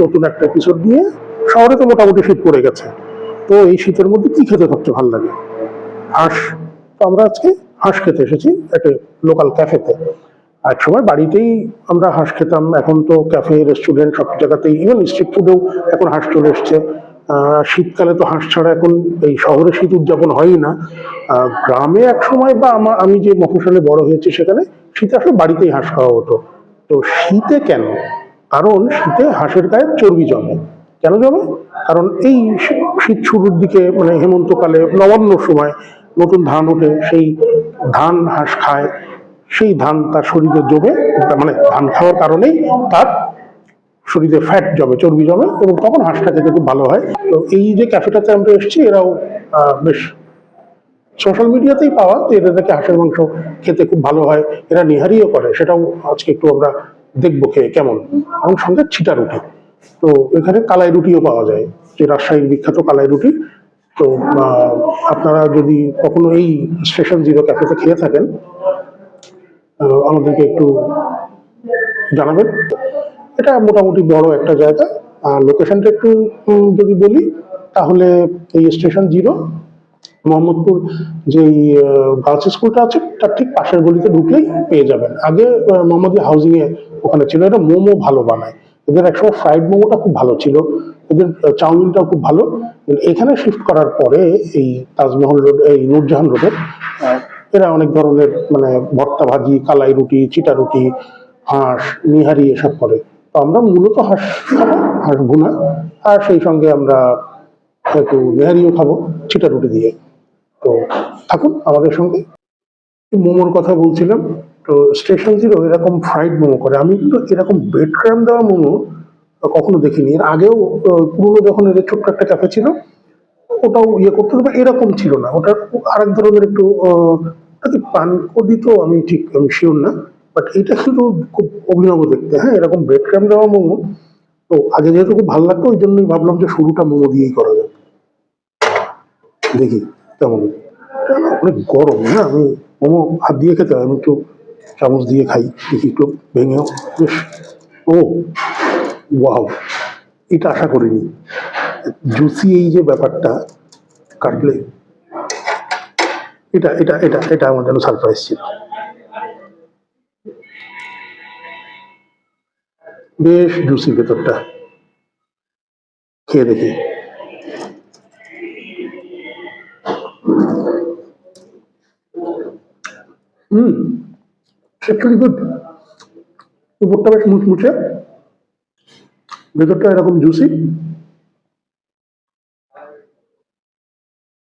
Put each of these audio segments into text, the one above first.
নতুন একটা এপিসোড দিয়ে শহরে তো মোটামুটি শীত পড়ে গেছে। তো এই শীতের মধ্যে কি খেতে সবচেয়ে ভালো লাগে? হাঁস। তো আমরা আজকে হাঁস খেতে এসেছি একটা লোকাল ক্যাফেতে এক সময় বাড়িতেই আমরা হাঁস খেতাম, এখন তো ক্যাফে রেস্টুরেন্ট সব জায়গাতেই ইভেন স্ট্রিট ফুডেও এখন হাঁস চলে এসছে। শীতকালে তো হাঁস ছাড়া এখন এই শহরে শীত উদযাপন হয়ই না। গ্রামে এক সময় বা আমা- আমি যে মফস্বলে বড় হয়েছি সেখানে শীত আসলে বাড়িতেই হাঁস খাওয়া হতো। তো শীতে কেন? কারণ শীতে হাঁসের গায়ে চর্বি জমে। কেন জমে? কারণ এই শীত শুরুর দিকে মানে হেমন্তকালে নবান্নর সময় নতুন ধান ওঠে, সেই ধান হাঁস খায়, সেই ধান তার শরীরে জমে মানে ধান খাওয়ার কারণেই তার শরীরে ফ্যাট জমে, চর্বি জমে এবং তখন হাঁসটা খেতে খুব ভালো হয়। তো এই যে ক্যাফেটাতে আমরা এসেছি, এরাও বেশ সোশ্যাল মিডিয়াতেই পাওয়া যে এদের নাকি হাঁসের মাংস খেতে খুব ভালো হয়, এরা নিহারিও করে। সেটাও আজকে একটু আমরা দেখব খেয়ে কেমন? এবং সঙ্গে ছিটা রুটি। তো এখানে কালাই রুটিও পাওয়া যায়। যে রাজশাহীর বিখ্যাত কালাই রুটি। তো আপনারা যদি কখনো এই স্টেশন জিরো ক্যাফেতে খেয়ে থাকেন আমাদেরকে একটু জানাবেন। এটা মোটামুটি বড় একটা জায়গা। আর লোকেশনটা একটু যদি বলি, তাহলে এই স্টেশন জিরো, মোহাম্মদপুর যে গার্লস স্কুলটা আছে, তার ঠিক পাশের গলিতে ঢুকলেই পেয়ে যাবেন। আগে মোহাম্মদী হাউজিং এ ওখানে ছিল, এটা মোমো ভালো বানায়। এদের একসময় ফ্রাইড মোমোটা খুব ভালো ছিল, এদের চাউমিনটাও খুব ভালো। এখানে শিফট করার পরে এই তাজমহল রোড, এই নূরজাহান রোডে এরা অনেক ধরনের মানে ভর্তা ভাজি, কালাই রুটি, চিটা রুটি, হাঁস, নিহারি এসব করে। তো আমরা মূলত হাঁস খাব, হাঁস ভুনা, আর সেই সঙ্গে আমরা একটু নেহারিও খাব, চিটা রুটি দিয়ে। তো থাকুন আমাদের সঙ্গে। মোমোর কথা বলছিলাম তো স্টেশন জিরো এরকম ফ্রাইড মোমো করে। আমি কিন্তু এরকম বেড দেওয়া মোমো কখনো দেখিনি। এর আগেও পুরনো যখন এদের ছোট্ট একটা ক্যাফে ছিল, ওটাও ইয়ে করতে হবে এরকম ছিল না। ওটার আরেক ধরনের একটু ওটা পানকদি তো আমি ঠিক, আমি শিওর না বাট এটা কিন্তু খুব অভিনব দেখতে। হ্যাঁ এরকম ব্রেড দেওয়া মোমো, তো আগে যেহেতু খুব ভালো লাগতো ওই জন্যই ভাবলাম যে শুরুটা মোমো দিয়েই করা যাবে দেখি তেমন অনেক গরম হ্যাঁ আমি মোমো হাত দিয়ে খেতে হয়, আমি একটু চামচ দিয়ে খাই, একটু ভেঙেও। বেশ। Oh, wow. এটা আশা করিনি। জুসি এই যে ব্যাপারটা, কাটলে, এটা এটা এটা এটা আমার জন্য সারপ্রাইজ ছিল। বেশ জুসি ভেতরটা। খেয়ে দেখি। হুম। অ্যাকচুয়ালি গুড উপরটা বেশ মুচমুচে ভেতরটা এরকম জুসি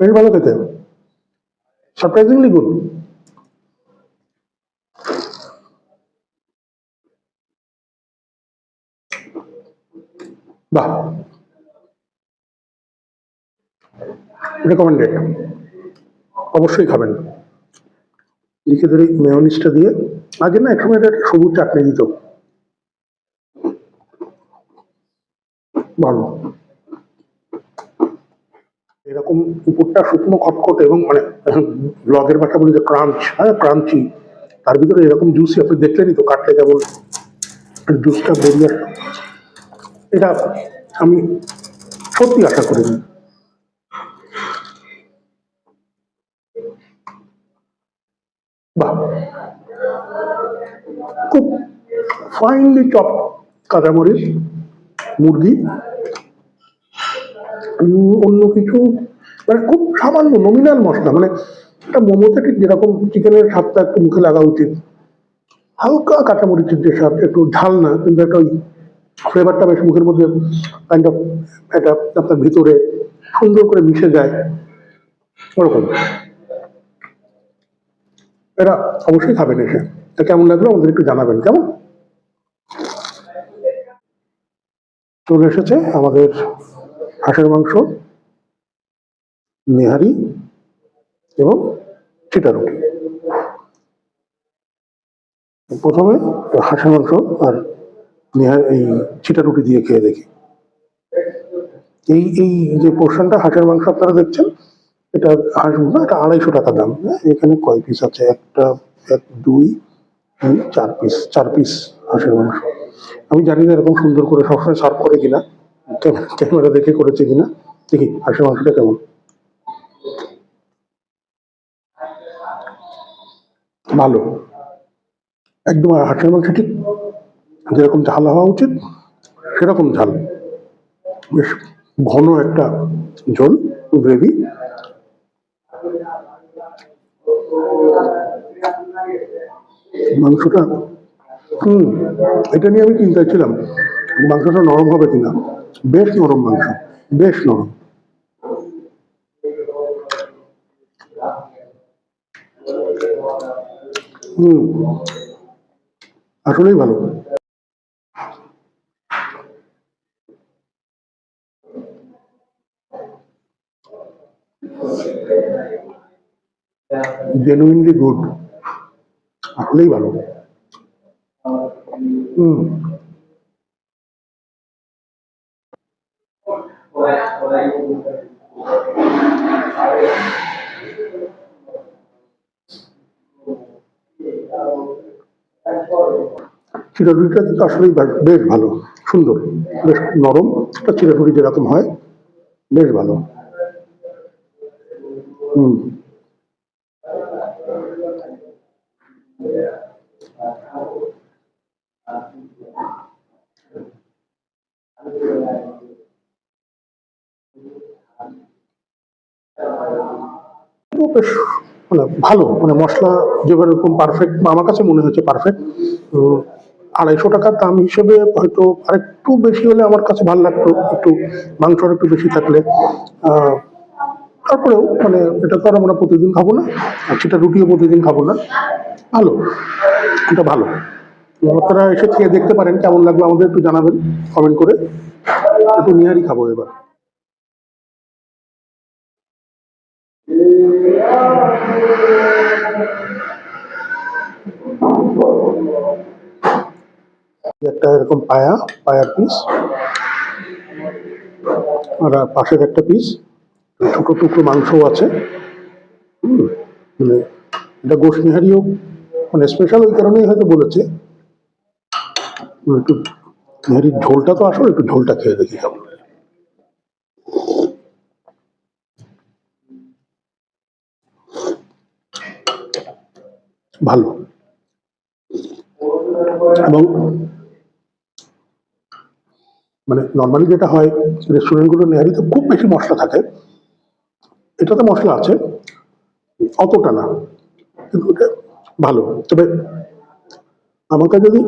বেশ ভালো খেতে সারপ্রাইজিংলি গুড বাহ রেকমেন্ডেড অবশ্যই খাবেন। লিখে ধরে মেয়নিসটা দিয়ে আগে না একসময় এটা সবুজ চাটনি দিত। ভালো। এরকম উপরটা শুকনো, খটখট এবং মানে ব্লগের ভাষা বলি যে ক্রাঞ্চ হ্যাঁ ক্রাঞ্চি। তার ভিতরে এরকম জুসি আপনি দেখলেনই তো, কাটলে যেমন জুসটা বেরিয়ে এটা আমি সত্যি আশা করিনি। ফাইনলি চপ কাঁচামরিচ, মুরগি অন্য কিছু মানে খুব সামান্য নমিনাল মশলা মানে একটা মোমোতে ঠিক যেরকম চিকেনের স্বাদটা একটু মুখে লাগা উচিত। হালকা কাঁচামরিচের যে স্বাদ একটু ঝাল না, কিন্তু একটা ওই ফ্লেভারটা বেশ মুখের মধ্যে কাইন্ড অফ একটা আপনার ভিতরে সুন্দর করে মিশে যায়। ওরকম। এটা অবশ্যই খাবেন এসে। কেমন লাগল আমাদের একটু জানাবেন, কেমন? চলে এসেছে আমাদের হাঁসের মাংস নেহারি এবং চিটা রুটি। প্রথমে হাঁসের মাংস আর নেহার এই চিটা রুটি দিয়ে খেয়ে দেখি। এই এই যে পোর্শনটা হাঁসের মাংস আপনারা দেখছেন এটা হাঁস না এটা আড়াইশো টাকা দাম। হ্যাঁ, এখানে কয় পিস আছে? একটা এক দুই চার পিস চার পিস হাঁসের মাংস আমি জানি না এরকম সুন্দর করে সবসময় সার্ভ করে কিনা ক্যামেরা দেখে করেছে কিনা। দেখি, হাঁসের মাংসটা কেমন? ভালো। একদম হাঁসের মাংস ঠিক। যেরকম ঝাল হওয়া উচিত, সেরকম ঝাল। বেশ ঘন একটা ঝোল, গ্রেভি। মাংসটা হুম, এটা নিয়ে আমি চিন্তায় ছিলাম মাংসটা নরম হবে কিনা। বেশ নরম মাংস, বেশ নরম। আসলেই ভালো। জেনুইনলি গুড আসলেই ভালো। হুম চিরাডুরিটা কিন্তু আসলেই বেশ ভালো, সুন্দর, বেশ নরম, একটা চিরাডুরি যেরকম হয়, বেশ ভালো। হুম। বেশ মানে ভালো মানে মশলা যেভাবে এরকম পারফেক্ট বা আমার কাছে মনে হয়েছে পারফেক্ট তো আড়াইশো টাকার দাম হিসেবে হয়তো আরেকটু বেশি হলে আমার কাছে ভালো লাগতো, একটু মাংস আর একটু বেশি থাকলে। তারপরেও মানে এটা তো আর আমরা প্রতিদিন খাব না, আর সেটা রুটিও প্রতিদিন খাব না। ভালো, এটা ভালো। আপনারা এসে খেয়ে দেখতে পারেন, কেমন লাগল আমাদের একটু জানাবেন কমেন্ট করে। একটু নিহারি খাব এবার। একটা এরকম পায়া, পায়ার পিস আর পাশের একটা পিস ছোট টুকরো মাংসও আছে। মানে এটা গোশ নিহারিও মানে স্পেশাল ওই কারণেই হয়তো বলেছে। একটু নিহারির ঝোলটা তো আসলে, একটু ঝোলটা খেয়ে দেখি কেমন ভালো। এবং মানে নর্মালি যেটা হয় রেস্টুরেন্টগুলো নেহারিতে খুব বেশি মশলা থাকে। এটাতে মশলা আছে, অতটা না, কিন্তু ভালো। তবে আমাকে যদি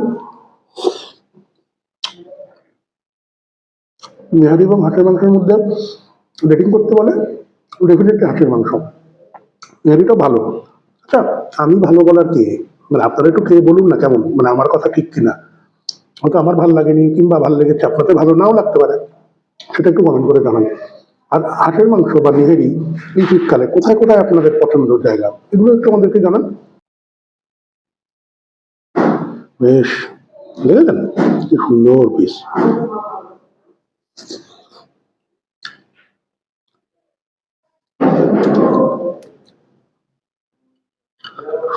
নেহারি এবং হাঁসের মাংসের মধ্যে রেটিং করতে বলে ডেফিনেটলি হাঁসের মাংস। নেহারিটা ভালো। আচ্ছা আমি ভালো বলার কে? মানে আপনারা একটু খেয়ে বলুন না কেমন? মানে আমার কথা ঠিক কিনা? হয়তো আমার ভালো লাগেনি কিংবা ভালো লেগেছে, আপনাদের ভালো নাও লাগতে পারে। সেটা একটু কমেন্ট করে জানান। আর হাঁসের মাংস বা নিহেরি এই শীতকালে কোথায় কোথায় আপনাদের পছন্দের জায়গা? এগুলো একটু আমাদেরকে জানান। বেশ, দেখেছেন? কি সুন্দর পিস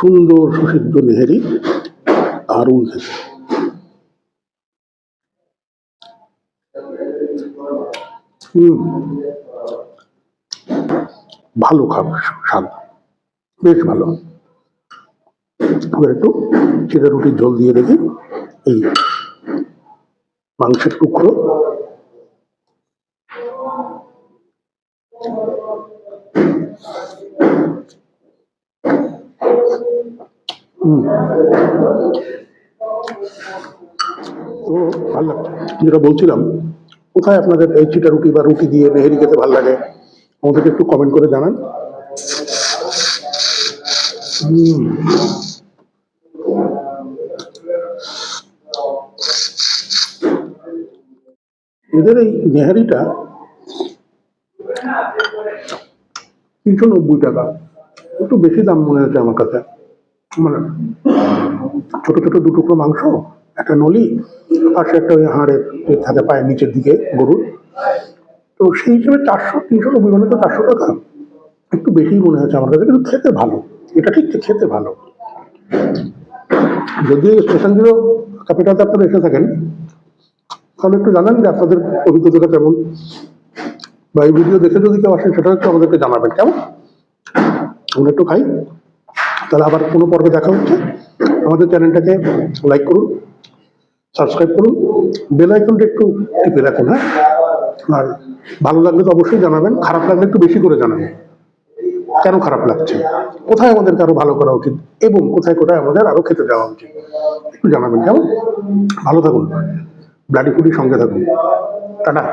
সুন্দর সুসিদ্ধ নেহেরি দারুণ খেতে। ভালো খাবার, স্বাদ। বেশ ভালো। একটু চিড়া রুটির ঝোল দিয়ে দেখি এই মাংসের টুকরো তো ভালো যেটা বলছিলাম, কোথায় আপনাদের এই চিটা রুটি বা রুটি দিয়ে নেহেরি খেতে ভালো লাগে? আমাদেরকে একটু কমেন্ট করে জানান। এদের এই নেহারিটা তিনশো নব্বই টাকা। একটু বেশি দাম মনে হচ্ছে আমার কাছে। মানে ছোট ছোট দু টুকরো মাংস, একটা নলি, পাশে একটা ওই হাড়ের থাকে পায়ের নিচের দিকে গরুর। তো সেই হিসেবে চারশো তিনশো নব্বই মানে তো চারশো টাকা। একটু বেশিই মনে হচ্ছে আমার কাছে, কিন্তু খেতে ভালো। এটা ঠিক খেতে ভালো। যদি স্টেশনগুলো ক্যাপিটালতে আপনারা এসে থাকেন, তাহলে একটু জানান যে আপনাদের অভিজ্ঞতাটা কেমন। বা এই ভিডিও দেখে যদি কেউ আসেন সেটা একটু আমাদেরকে জানাবেন। কেমন? আমরা একটু খাই। তাহলে আবার কোনো পর্বে দেখা হচ্ছে। আমাদের চ্যানেলটাকে লাইক করুন সাবস্ক্রাইব করুন বেল আইকনটা একটু টিপে রাখুন হ্যাঁ? আর ভালো লাগলে তো অবশ্যই জানাবেন, খারাপ লাগলে একটু বেশি করে জানাবেন। কেন খারাপ লাগছে? কোথায় আমাদেরকে আরও ভালো করা উচিত? এবং কোথায় কোথায় আমাদের আরও খেতে যাওয়া উচিত? একটু জানাবেন, কেমন? ভালো থাকুন ব্লাডি ফুডির সঙ্গে থাকুন। টাটা।